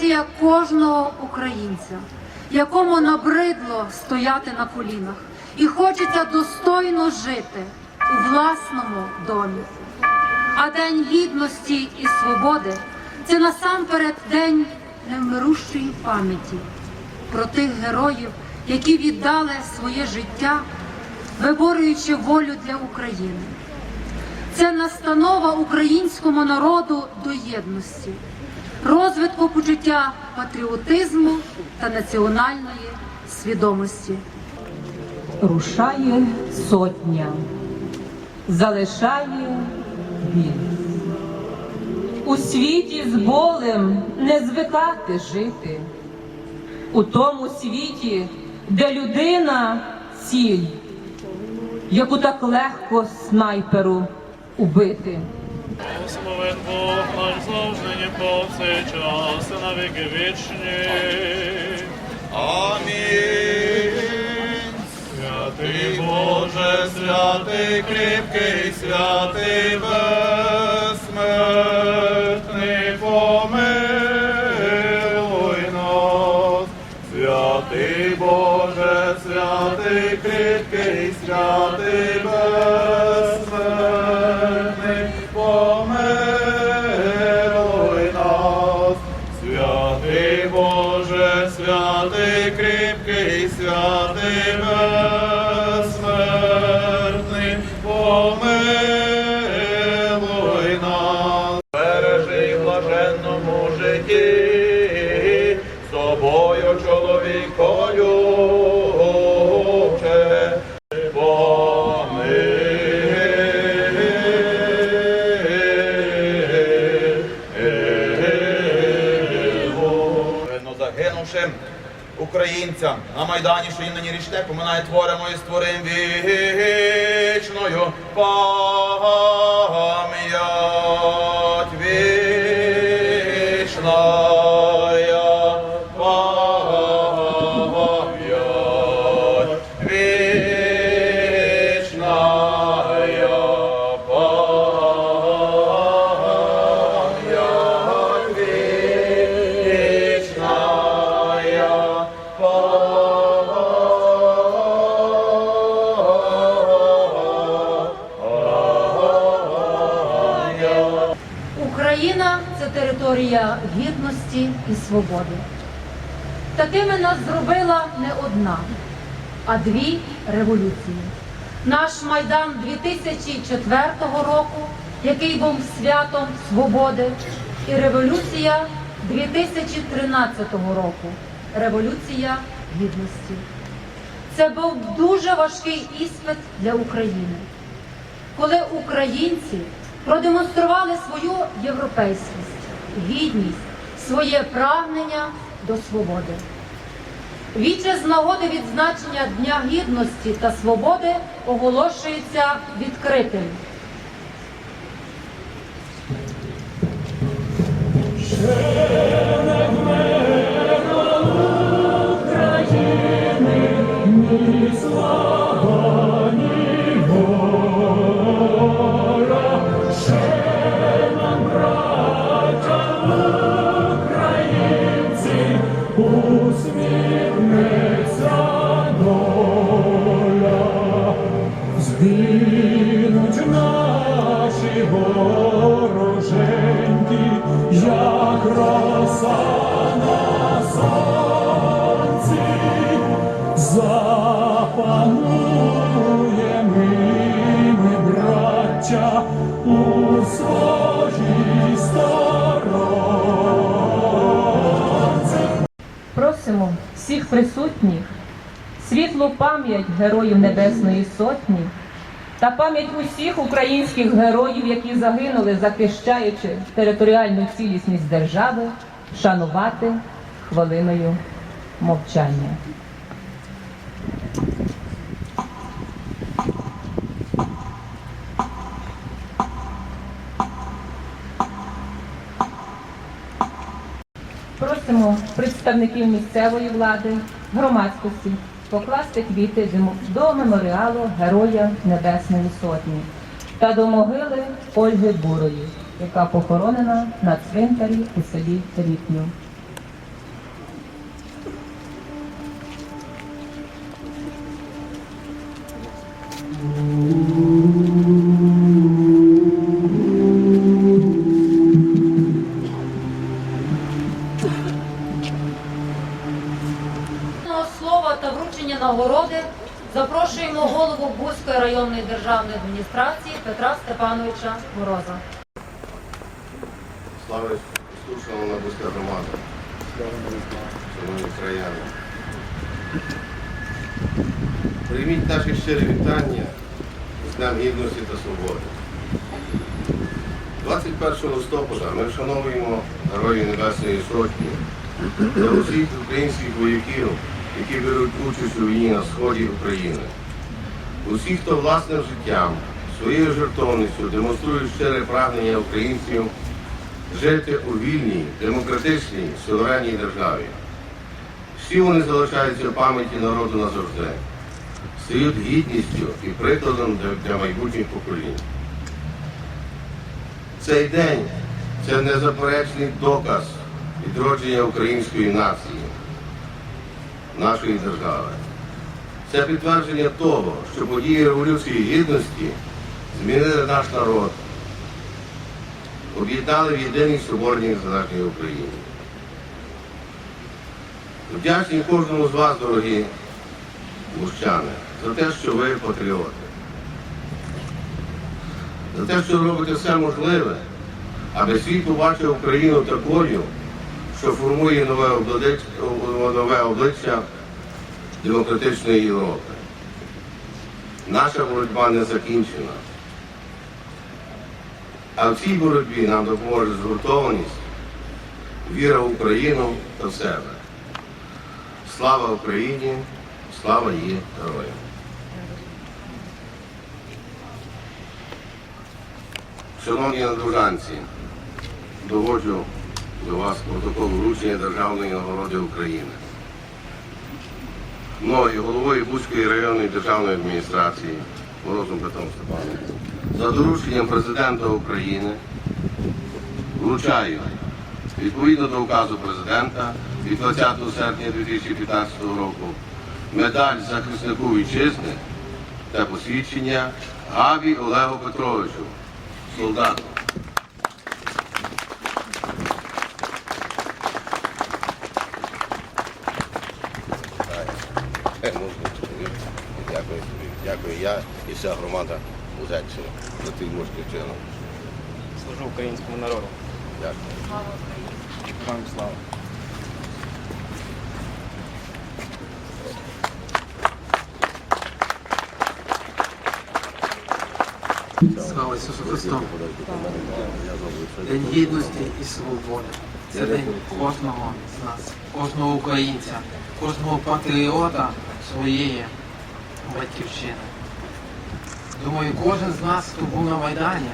позиція кожного українця, якому набридло стояти на колінах і хочеться достойно жити у власному домі. А День гідності і свободи це насамперед день невмирущої пам'яті про тих героїв, які віддали своє життя, виборюючи волю для України. Це настанова українському народу до єдності, розвитку почуття патріотизму та національної свідомості. Рушає сотня, залишає біль. У світі з болем не звикати жити, у тому світі, де людина ціль, яку так легко снайперу убити. Наш завжди повсякчас, і на віки вічні. Амінь. Святий Боже, святий кріпкий, святий безсмертний, помилуй нас. Святий Боже, святий кріпкий, святий безсмертний, житті, з тобою чоловікою. Винно загинувшим українцям на Майдані, що їм нині річне, поминає творимо і створим вічною пам'ять територія гідності і свободи. Такими нас зробила не одна, а дві революції. Наш майдан 2004 року, який був святом свободи, і революція 2013 року революція гідності. Це був дуже важкий іспит для України коли українці продемонстрували свою європейськість, гідність, своє прагнення до свободи. Віче з нагоди відзначення Дня Гідності та Свободи оголошується відкритим. Наші вороженьки, як роса на сонці, запануємо ми, браття, у своїй сторонці. Просимо всіх присутніх світлу пам'ять героїв Небесної Сотні та пам'ять усіх українських героїв, які загинули, захищаючи територіальну цілісність держави, шанувати хвилиною мовчання. Просимо представників місцевої влади, громадськості покласти квіти до меморіалу Героя Небесної Сотні та до могили Ольги Бурої, яка похоронена на цвинтарі у селі Ріпню. Запрошуємо голову Бузької районної державної адміністрації Петра Степановича Мороза. Слава Ісусу, шановна Бузька громада. Шановні краяни. Прийміть наші щирі вітання з Днем Гідності та Свободи. 21 листопада ми вшановуємо Героїв Небесної Сотні та усіх українських вояків, які беруть участь у війні на сході України. Усі, хто власним життям, своєю жертовністю демонструють щире прагнення українців жити у вільній, демократичній, суверенній державі. Всі вони залишаються в пам'яті народу назавжди, стають гідністю і прикладом для майбутніх поколінь. Цей день це незаперечний доказ відродження української нації, нашої держави. Це підтвердження того, що події Революції Гідності змінили наш народ, об'єднали в єдиній соборній незалежній Україні. Вдячні кожному з вас, дорогі мужчани, за те, що ви патріоти. За те, що робите все можливе, аби світ побачив Україну такою, що формує нове обличчя демократичної Європи. Наша боротьба не закінчена. А в цій боротьбі нам допоможе згуртованість, віра в Україну та в себе. Слава Україні, слава її героям. Шановні надружанці, доводжу до вас протокол вручення Державної нагороди України. Мною, головою Бузької районної державної адміністрації Морозом Петром Степановичем, за дорученням президента України вручаю відповідно до указу президента від 20 серпня 2015 року медаль захиснику вітчизни та посвідчення Гаві Олегу Петровичу, солдату. Дякую, дякую я і вся громада Узеччини за твій мужній вчинок. Служу українському народу. Дякую. Вам слава. Слава Ісусу Христу! День гідності і свободи. Це день кожного з нас, кожного українця, кожного патріота своєї батьківщини. Думаю, кожен з нас, хто був на Майдані,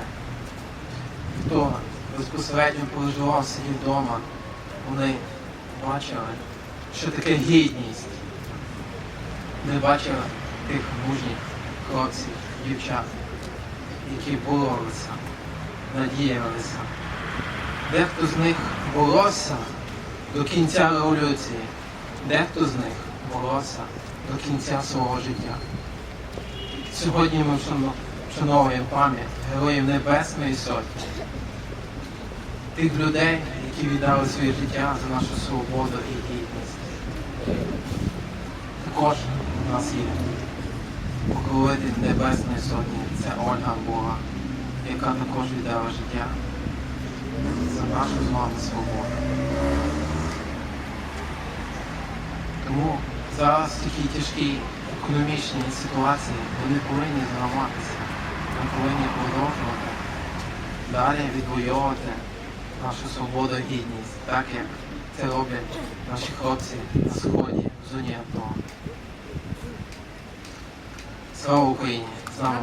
хто безпосередньо проживав сидів вдома, вони бачили, що таке гідність. Вони бачили тих мужніх хлопців, дівчат які боролися, надіялися. Дехто з них боровся до кінця революції, дехто з них боровся до кінця свого життя. Сьогодні ми вшановуємо пам'ять Героїв Небесної Сотні, тих людей, які віддали своє життя за нашу свободу і гідність. Також у нас є покровитель Небесної Сотні, це Ольга Бога, яка також віддала життя за нашу з вами свободу. Тому зараз в такій тяжкій економічній ситуації не повинні зламатися. Ми повинні продовжувати далі відвоювати нашу свободу і гідність, так як це роблять наші хлопці на сході в зоні АТО. Слава Україні! З нами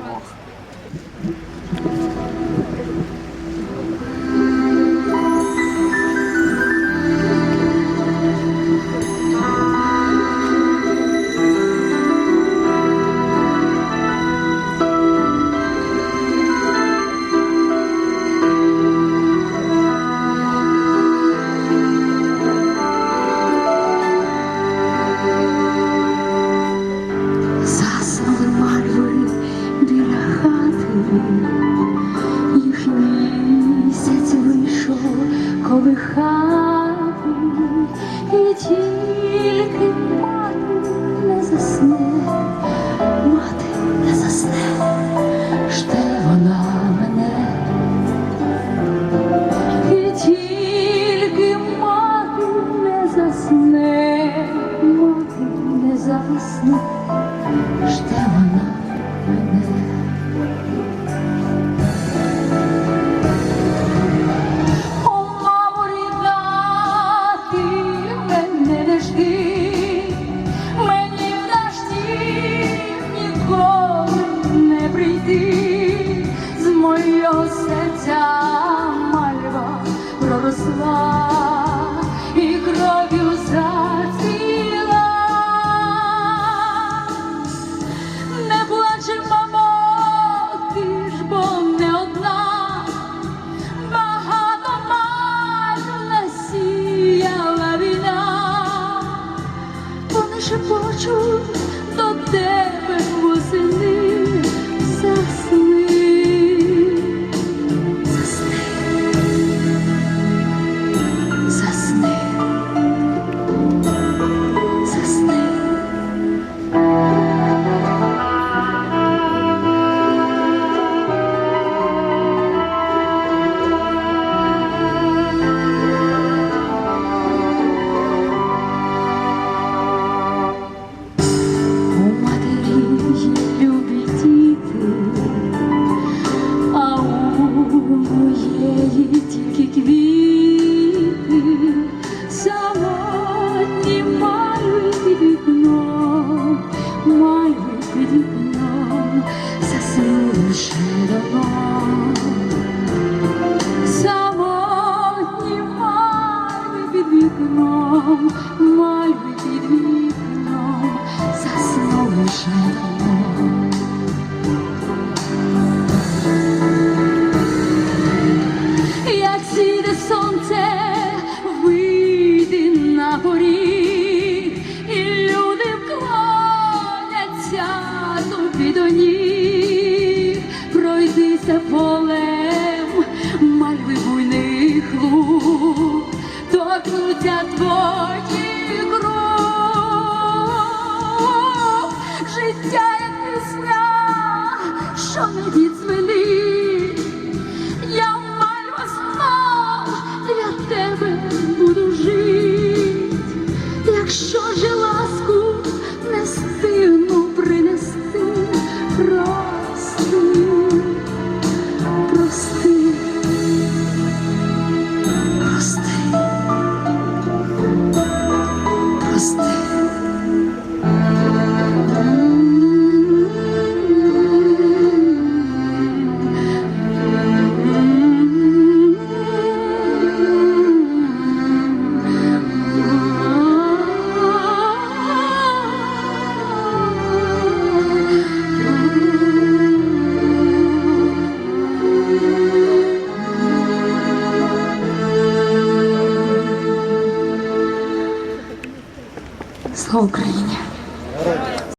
出。谁的梦。você for.